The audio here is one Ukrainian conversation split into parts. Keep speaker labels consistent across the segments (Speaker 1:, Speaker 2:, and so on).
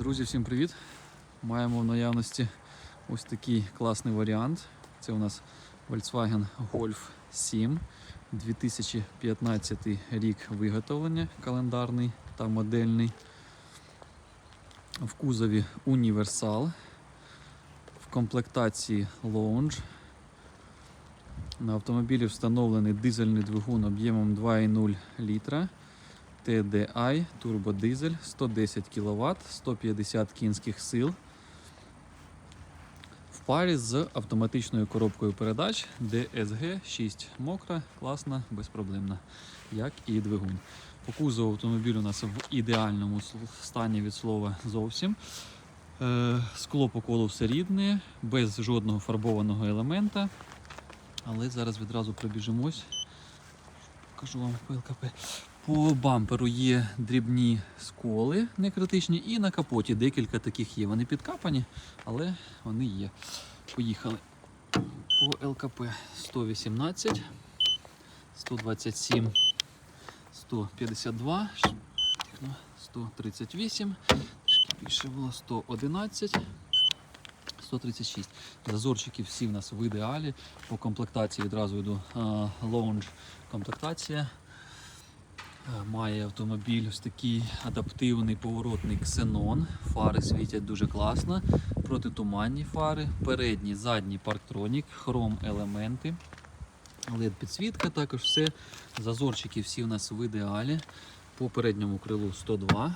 Speaker 1: Друзі, всім привіт! Маємо в наявності ось такий класний варіант. Це у нас Volkswagen Golf 7, 2015 рік виготовлення, календарний та модельний. В кузові універсал, в комплектації Lounge. На автомобілі встановлений дизельний двигун об'ємом 2,0 літра. TDI турбодизель 110 кВт, 150 кінських сил. В парі з автоматичною коробкою передач DSG 6 мокра, класна, безпроблемна, як і двигун. По кузову автомобіль у нас в ідеальному стані від слова зовсім. Е, Скло по колу все рідне, без жодного фарбованого елемента. Але зараз відразу пробіжимось. Покажу вам по ЛКП. По бамперу є дрібні сколи не критичні, і на капоті декілька таких є. Вони підкапані, але вони є. Поїхали. По ЛКП 118, 127, 152, ну, 138, трішки більше було 111. 136. Зазорчики всі в нас в ідеалі. По комплектації відразу йду лоунж комплектація. Е, Має автомобіль ось такий адаптивний поворотний ксенон. Фари світять дуже класно. Протитуманні фари, передні, задні парктронік, хром елементи. led підсвітка також все. Зазорчики всі у нас в ідеалі. По передньому крилу 102,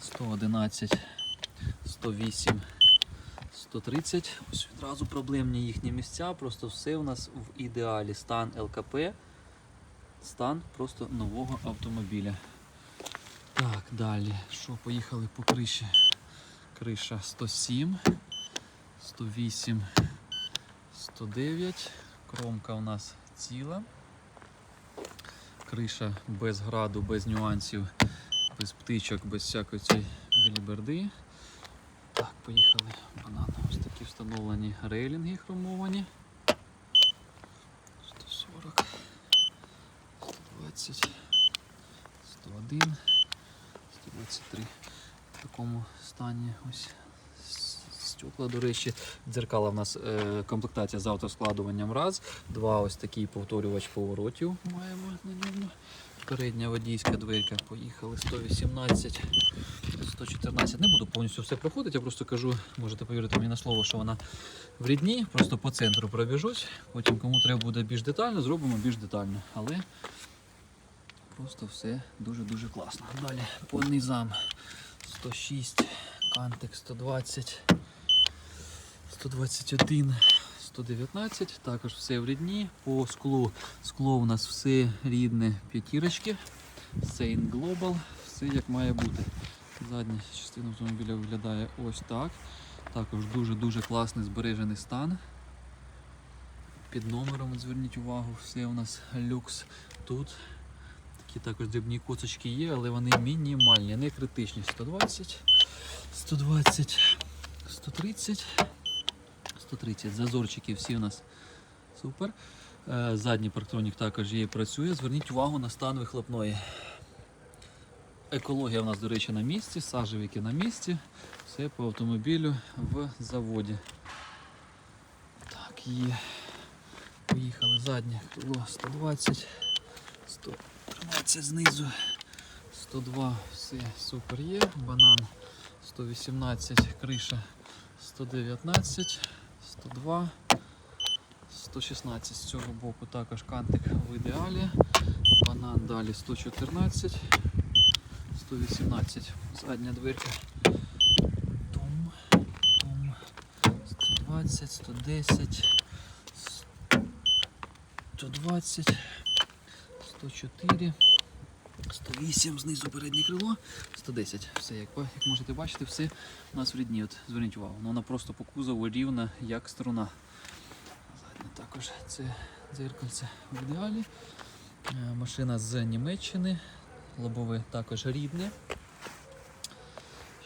Speaker 1: 111, 108, 130. Ось відразу проблемні їхні місця. Просто все у нас в ідеалі. Стан ЛКП стан просто нового автомобіля. Так, далі. Що, поїхали по криші? Криша 107, 108, 109. Кромка у нас ціла. Криша без граду, без нюансів, без птичок, без всякої цієї біліберди. Так, поїхали. Банан. Ось такі встановлені рейлінги хромовані. 120, 101, 123. В такому стані ось стекла, до речі, дзеркала в нас е, комплектація з автоскладуванням раз. Два ось такий повторювач поворотів маємо на ньому. Передня водійська дверка, поїхали 118, 114. Не буду повністю все проходити, я просто кажу, можете повірити мені на слово, що вона в рідні, просто по центру пробіжусь. Потім, кому треба буде більш детально, зробимо більш детально. Але Просто все дуже-дуже класно. Далі по низам 106, кантик 120, 121, 119. Також все в рідні. По склу. Скло у нас все рідне п'ятірочки. Saint Global, все як має бути. Задня частина автомобіля виглядає ось так. Також дуже-дуже класний збережений стан. Під номером зверніть увагу, все у нас люкс тут. Такі також дрібні коцочки є, але вони мінімальні, не критичні. 120, 120, 130, 130. Зазорчики всі у нас супер. Е, Задній парктронік також є і працює. Зверніть увагу на стан вихлопної. Екологія у нас, до речі, на місці, сажевики на місці. Все по автомобілю в заводі. Так, є. Поїхали заднє крило 120, 113 знизу, 102, все супер є. Банан 118, криша 119, 102, 116 з цього боку також кантик в ідеалі. Банан далі 114, 118, задня дверка. Тум, тум, 120, 110, 120, 104, 108, знизу переднє крило, 110. Все, як, як можете бачити, все у нас в рідні. От, зверніть увагу, ну, вона просто по кузову рівна, як струна. Задня також це дзеркальце в ідеалі. Е, Машина з Німеччини, лобове також рідне.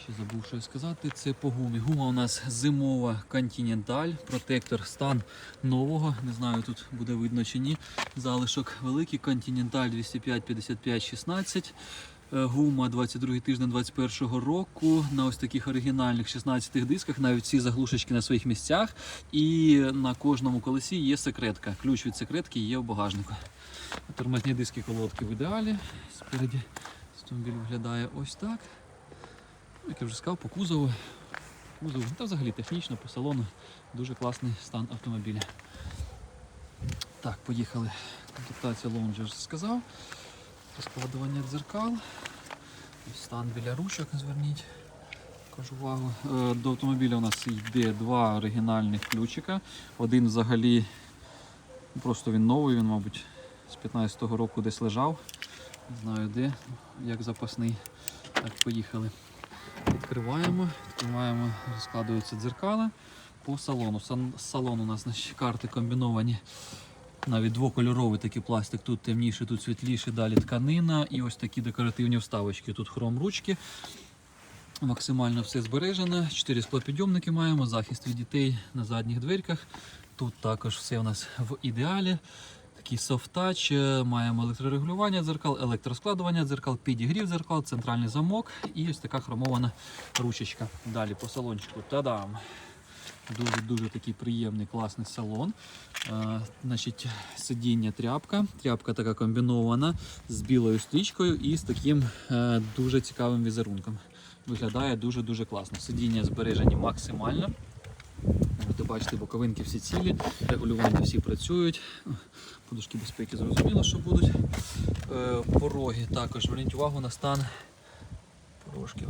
Speaker 1: Ще забув щось сказати. Це по гумі. Гума у нас зимова Continental, протектор стан нового. Не знаю, тут буде видно чи ні. Залишок великий Continental 205 55 16. Е, Гума 22 тиждень 21 року на ось таких оригінальних 16 дисках, навіть всі заглушечки на своїх місцях. І на кожному колесі є секретка. Ключ від секретки є в багажнику. Тормозні диски колодки в ідеалі. Спереді автомобіль виглядає ось так. Як я вже сказав, по кузову. Кузов, та взагалі технічно, по салону дуже класний стан автомобіля. Так, поїхали. Комплектація лоунжа вже сказав. Розкладування дзеркал. Стан біля ручок, зверніть. Також увагу. Е, До автомобіля у нас йде два оригінальних ключика. Один взагалі, ну, просто він новий, він, мабуть, з 15-го року десь лежав. Не знаю де, як запасний. Так, поїхали. Відкриваємо, відкриваємо, розкладуються дзеркала по салону. Салон у нас значить, карти комбіновані. Навіть двокольоровий такий пластик, тут темніше, тут світліше, далі тканина і ось такі декоративні вставочки. Тут хром ручки. Максимально все збережено. Чотири склопідйомники маємо, захист від дітей на задніх дверках. Тут також все у нас в ідеалі. Такий софт-тач, е, маємо електрорегулювання дзеркал, електроскладування дзеркал, підігрів дзеркал, центральний замок і ось така хромована ручечка. Далі по салончику. Та-дам! Дуже-дуже такий приємний, класний салон. Е, значить, сидіння тряпка. Тряпка така комбінована з білою стрічкою і з таким е, дуже цікавим візерунком. Виглядає дуже-дуже класно. Сидіння збережені максимально. Можете бачити, боковинки всі цілі, регулювання всі працюють. Подушки безпеки зрозуміло, що будуть. Е, Пороги також зверніть увагу на стан порожків.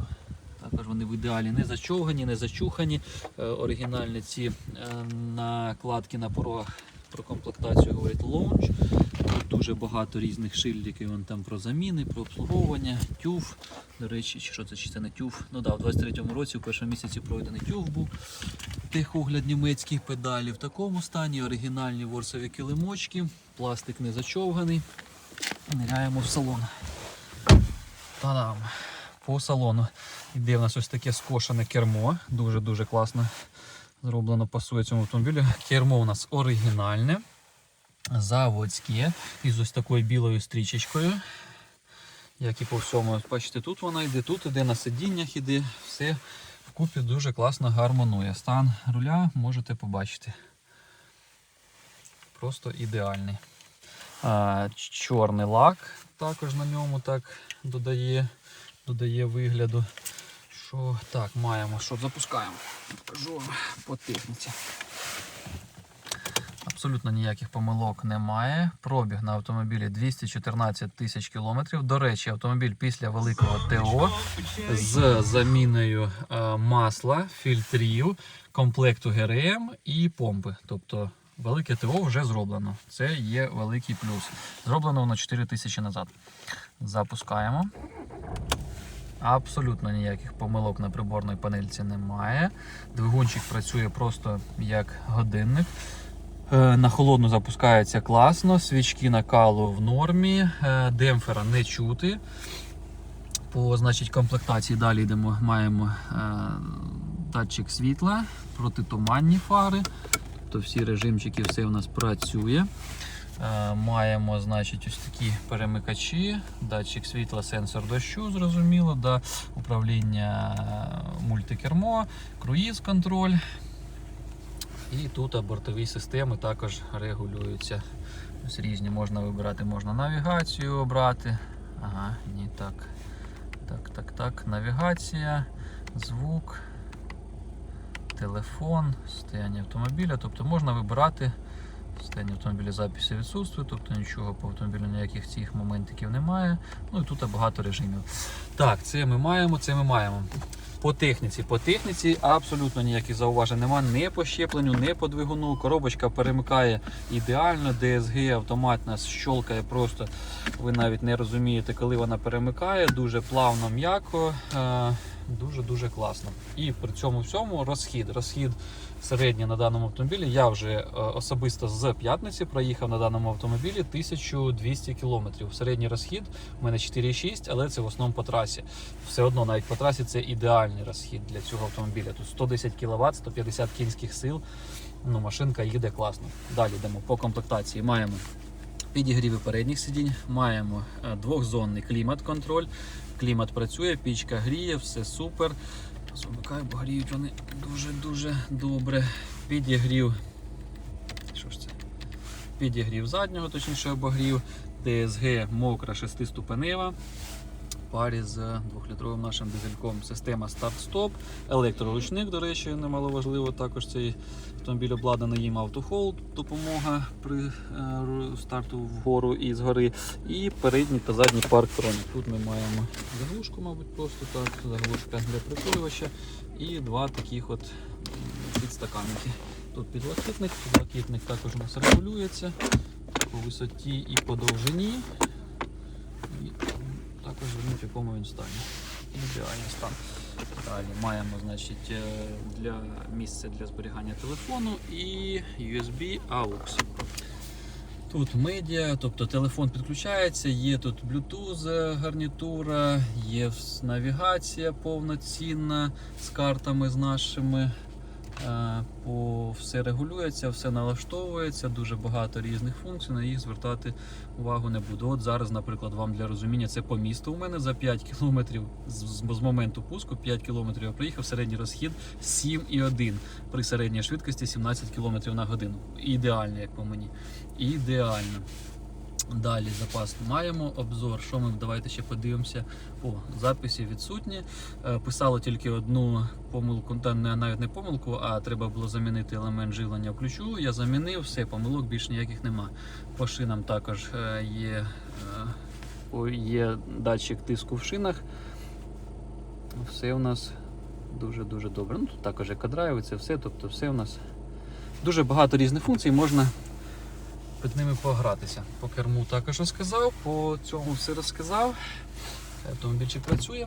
Speaker 1: Також вони в ідеалі не зачовгані, не зачухані. Е, Оригінальні ці е, накладки на порогах про комплектацію говорить лоунж. Тут дуже багато різних шильдиків вон там про заміни, про обслуговування, тюф. До речі, що це чи це не тюф? Ну да, у 23-му році, у першому місяці пройдений тюф був. Техогляд німецький педалі в такому стані, оригінальні ворсові килимочки, пластик не зачовганий. Ниряємо в салон. Та-дам! По салону йде в нас ось таке скошене кермо. Дуже-дуже класно зроблено, пасує цьому автомобілю. Кермо у нас оригінальне, заводське, із ось такою білою стрічечкою. Як і по всьому, бачите, тут вона йде, тут іде на сидіннях іде, все вкупі дуже класно гармонує. Стан руля можете побачити. Просто ідеальний. А, чорний лак також на ньому так додає, додає вигляду. Що так, маємо, що запускаємо. Покажу вам по техніці. Абсолютно ніяких помилок немає. Пробіг на автомобілі 214 тисяч кілометрів. До речі, автомобіль після великого ТО з заміною е, масла, фільтрів, комплекту ГРМ і помпи. Тобто велике ТО вже зроблено. Це є великий плюс. Зроблено воно 4 тисячі назад. Запускаємо. Абсолютно ніяких помилок на приборній панельці немає. Двигунчик працює просто як годинник. Е, На холодну запускається класно, свічки накалу в нормі, е, демпфера не чути. По значить, комплектації далі йдемо, маємо е, датчик світла, протитуманні фари. Тобто всі режимчики, все у нас працює. Е, Маємо значить, ось такі перемикачі, датчик світла, сенсор дощу, зрозуміло, да, управління е, мультикермо, круїз контроль. І тут бортові системи також регулюються. Ось різні можна вибирати, можна навігацію обрати. Ага, ні, так. Так, так, так. Навігація, звук, телефон, стояння автомобіля. Тобто можна вибирати. Стояння автомобіля записи відсутствує, тобто нічого по автомобілю ніяких цих моментиків немає. Ну і тут багато режимів. Так, це ми маємо, це ми маємо. По техніці, по техніці абсолютно ніяких зауважень немає. Не по щепленню, не по двигуну. Коробочка перемикає ідеально. DSG автомат нас щолкає просто. Ви навіть не розумієте, коли вона перемикає. Дуже плавно, м'яко, дуже-дуже класно. І при цьому всьому розхід. Розхід середній на даному автомобілі. Я вже е, особисто з п'ятниці проїхав на даному автомобілі 1200 км. Середній розхід у мене 4,6, але це в основному по трасі. Все одно навіть по трасі це ідеальний розхід для цього автомобіля. Тут 110 кВт, 150 кінських сил. Ну, машинка їде класно. Далі йдемо по комплектації. Маємо підігріви передніх сидінь. Маємо е, двохзонний клімат-контроль. Клімат працює, пічка гріє, все супер. Замикаю, бо гріють вони дуже-дуже добре. Підігрів. Що ж це? Підігрів заднього, точніше обогрів. ТСГ мокра 6-ступенева. Парі з 2-літровим нашим дизельком система старт-стоп, електроручник, до речі, немаловажливо. Також цей автомобіль обладнаний їм автохолд, допомога при е, старту вгору і згори. І передній та задній парк тронік. Тут ми маємо заглушку, мабуть, просто так, заглушка для прикурювача і два таких от підстаканники. Тут підлокітник, підлокітник також у нас регулюється по висоті і по довжині. Також в якому він стані. Ідеальний стан. Далі маємо значить, е, для місця для зберігання телефону і USB AUX. Тут медіа, тобто телефон підключається, є тут Bluetooth е, гарнітура, є навігація повноцінна з картами з нашими. Е, По все регулюється, все налаштовується, дуже багато різних функцій. На їх звертати увагу не буду. От зараз, наприклад, вам для розуміння, це по місту. У мене за 5 кілометрів з, з, моменту пуску 5 кілометрів я проїхав, середній розхід 7,1 при середній швидкості 17 кілометрів на годину. Ідеально, як по мені. Ідеально. Далі запас маємо. Обзор. Що ми давайте ще подивимося. О, записі відсутні. Е, Писало тільки одну помилку, та навіть не помилку, а треба було замінити елемент живлення в ключу. Я замінив, все, помилок більш ніяких нема. По шинам також е, є, е, є датчик тиску в шинах. Все у нас дуже-дуже добре. Ну, тут також екодрайв, це все, тобто все у нас дуже багато різних функцій, можна під ними погратися. По керму також розказав, по цьому все розказав. Автомобільчик працює.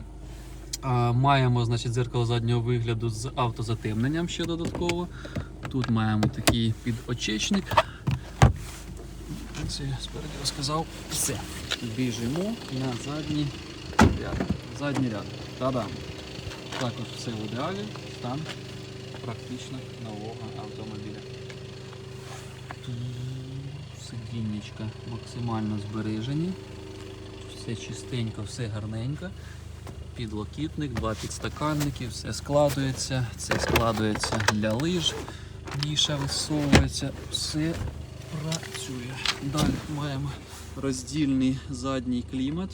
Speaker 1: Маємо значить, дзеркало заднього вигляду з автозатемненням ще додатково. Тут маємо такий підочечник. Спереді розказав. Все. Біжимо на задній ряд. Задній ряд. Та-дам. Також все в ідеалі. Стан практично нового автомобіля. Сидіннячка максимально збережені. Все чистенько, все гарненько. Підлокітник, два підстаканники, все складується. Це складується для лиж. Ніша висовується, все працює. Далі маємо роздільний задній клімат.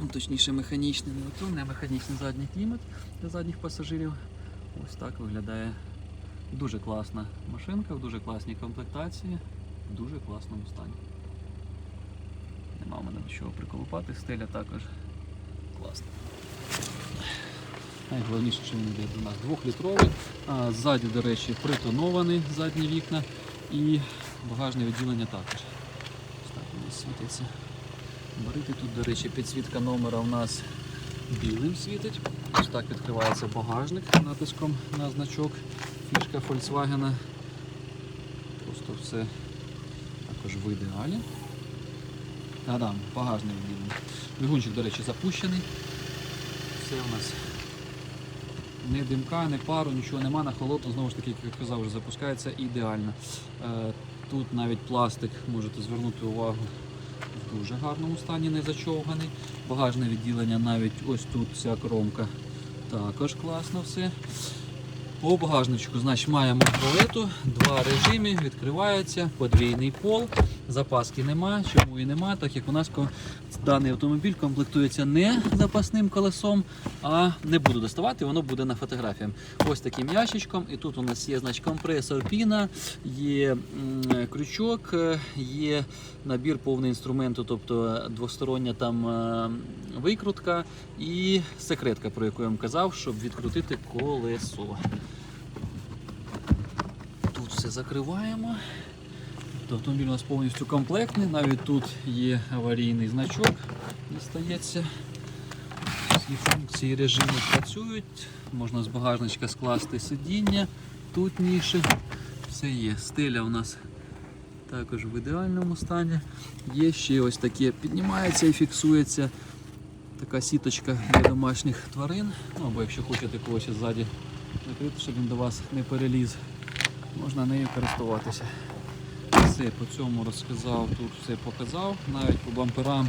Speaker 1: Ну, Точніше, механічний, не електронний, механічний задній клімат для задніх пасажирів. Ось так виглядає дуже класна машинка, в дуже класній комплектації, в дуже класному стані. Нема в мене до чого приколупати, стеля також класна. Найголовніше, що він йде до нас двохлітровий. А ззаді, до речі, притонований задні вікна і багажне відділення також. Ось так у світиться. Барити тут, до речі, підсвітка номера у нас білим світить. Ось так відкривається багажник натиском на значок. Фішка Volkswagen. Просто все також в ідеалі. Та-дам, багажник відділення. Двигунчик, до речі, запущений. Все у нас не димка, не пару, нічого нема, на холодно, знову ж таки, як я казав, вже запускається ідеально. Е, Тут навіть пластик, можете звернути увагу, в дуже гарному стані, не зачовганий. Багажне відділення навіть ось тут ця кромка. Також класно все. По багажничку, значить, маємо туалету, два режими, відкривається, подвійний пол, запаски нема. Чому і нема? Так як у нас даний автомобіль комплектується не запасним колесом, а не буду доставати, воно буде на фотографіях. Ось таким ящичком. І тут у нас є значить, компресор піна, є крючок, е, є набір повний інструменту, тобто двостороння там е, викрутка і секретка, про яку я вам казав, щоб відкрутити колесо. Тут все закриваємо. Тобто Автомобіль у нас повністю комплектний, навіть тут є аварійний значок, дістається. Всі функції режиму працюють. Можна з багажничка скласти сидіння, тут ніші. Все є. Стеля у нас також в ідеальному стані. Є ще ось таке, піднімається і фіксується така сіточка для домашніх тварин. Ну або якщо хочете когось ззаді накрити, щоб він до вас не переліз, можна нею користуватися. Все по цьому розказав, тут все показав. Навіть по бамперам,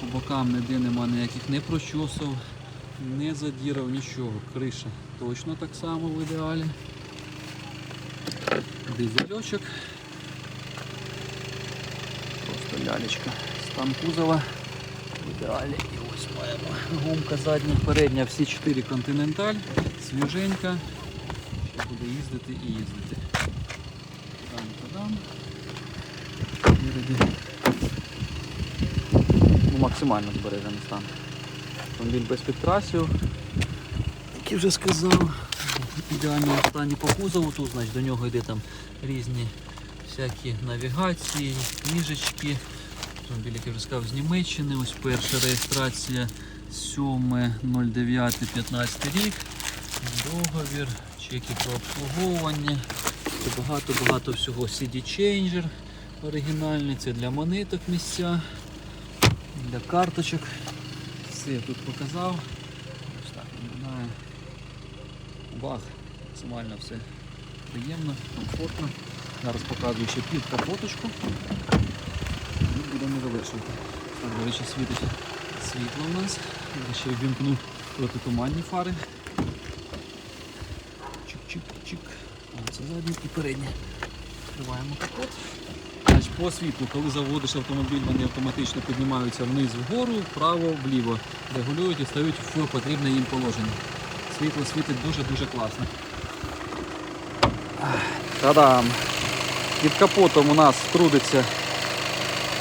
Speaker 1: по бокам ніде нема ніяких не прочосов, не задірав нічого. Криша точно так само в ідеалі. Дизельочок. Просто лялечка. Стан кузова в ідеалі. І ось маємо гумка задня, передня, всі чотири континенталь, свіженька. Буде їздити і їздити. Там-та-дам. Спереді. Ну, максимально збережений стан. Автомобіль без підкрасів. Як я вже сказав, в ідеальному стані по кузову. Тут значить, до нього йде там різні всякі навігації, книжечки. Автомобіль, як я вже сказав, з Німеччини. Ось перша реєстрація 7.09.15 рік. Договір, чеки про обслуговування. Багато-багато всього CD Changer оригінальний. Це для монеток місця, для карточок. Все я тут показав. Ось так виглядає. Бах, максимально все приємно, комфортно. Зараз показую ще під капоточку. І будемо завершувати. Так, до речі, світить світло у нас. Я ще вімкну протитуманні фари. Чик-чик-чик. Це задні і передні. Відкриваємо капот. По світлу, коли заводиш автомобіль, вони автоматично піднімаються вниз вгору, вправо, вліво. Регулюють і стають в потрібне їм положення. Світло світить дуже-дуже класно. Та-дам! Під капотом у нас трудиться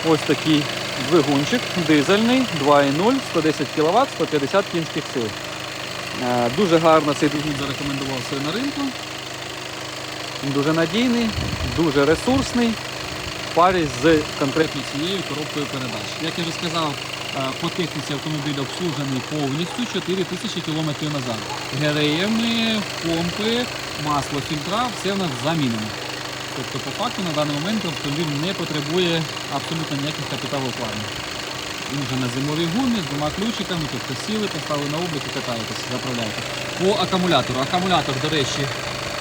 Speaker 1: ось такий двигунчик дизельний 2.0, 110 кВт, 150 кінських сил. Е, Дуже гарно цей двигун зарекомендувався на ринку. Він дуже надійний, дуже ресурсний парі з конкретно цією коробкою передач. Як я вже сказав, е, по техніці автомобіль обслужений повністю 4 тисячі кілометрів назад. ГРМи, помпи, масло, фільтра, все в нас замінено. Тобто, по факту на даний момент автомобіль не потребує абсолютно ніяких капіталовкладень. Він вже на зимовій гумі з двома ключиками, тобто сіли, поставили на облік і катаєтесь, заправляєте. По акумулятору. Акумулятор, до речі,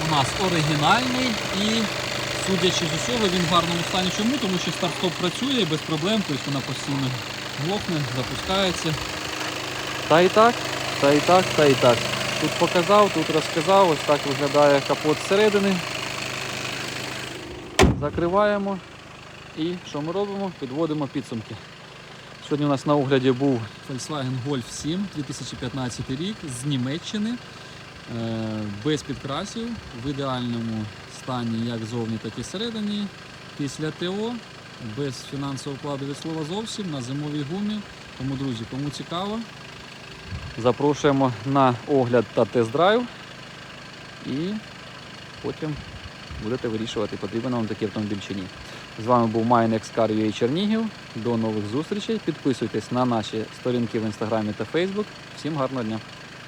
Speaker 1: у нас оригінальний і, судячи з усього, він в гарному стані. Чому? Тому що старт-стоп працює без проблем, тобто вона постійно глохне, запускається. Та і так, та і так, та і так. Тут показав, тут розказав, ось так виглядає капот зсередини. Закриваємо і що ми робимо? Підводимо підсумки. Сьогодні у нас на огляді був Volkswagen Golf 7 2015 рік з Німеччини. Е, Без підкрасів, в ідеальному стані як зовні, так і всередині. Після ТО, без фінансового вкладу від слова зовсім на зимовій гумі. Тому, друзі, кому цікаво, запрошуємо на огляд та тест-драйв. І потім будете вирішувати, потрібен вам такий автомобіль чи ні. З вами був Майнекс Car.ua Чернігів. До нових зустрічей. Підписуйтесь на наші сторінки в інстаграмі та Фейсбук. Всім гарного дня!